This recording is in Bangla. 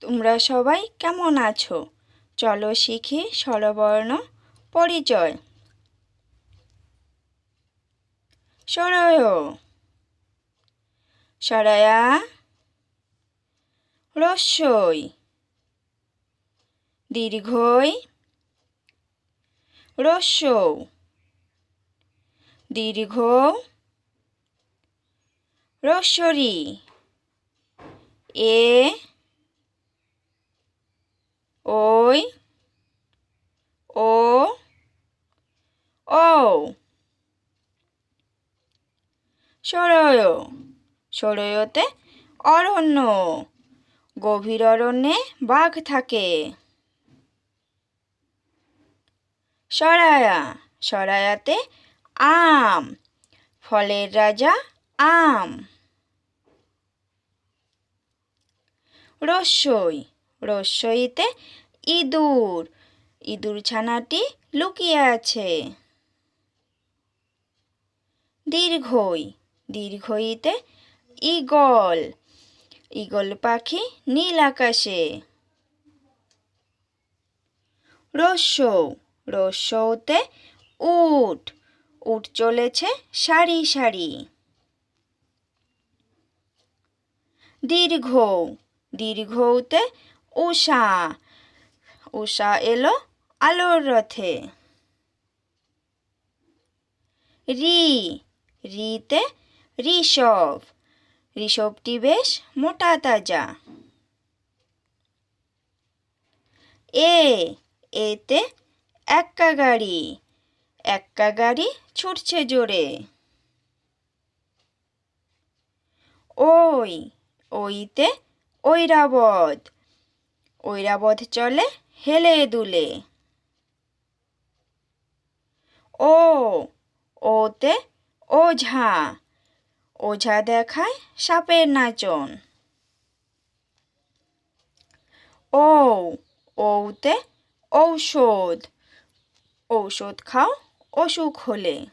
তোমরা সবাই কেমন আছো? চলো শিখি স্বরবর্ণ পরিচয়। সরয়। সরায়া। রস্যই। দীর্ঘই। রস্যৌ দীর্ঘ। রস্বরী এ। ওই ও ও সরয় সরয়তে অরণ্য গভীর অরণ্যে বাঘ থাকে সরায়া সরায়াতে আম ফলের রাজা আম রস্যই রস্যইতে ইঁদুর। ইঁদুর ছানাটি লুকিয়ে আছে। দীর্ঘই, দীর্ঘইতে ঈগল। ঈগল পাখি নীল আকাশে। রস্যৌ রস্যৌতে উট। উট চলেছে সারি সারি। দীর্ঘ দীর্ঘতে উষা উষা এলো আলোর রথে। রি, রিতে ঋষভ। ঋষভটি বেশ মোটা তাজা। এ, এতে এক্কা গাড়ি। এক্কা গাড়ি ছুটছে জোরে। ওই, ওইতে ঐরাবত ঐরাবত চলে হেলে দুলে। ও, ওতে ওঝা। ওঝা দেখায় সাপের নাচন। ও, ওতে ঔষধ। ঔষধ খাও, অসুখ হলে।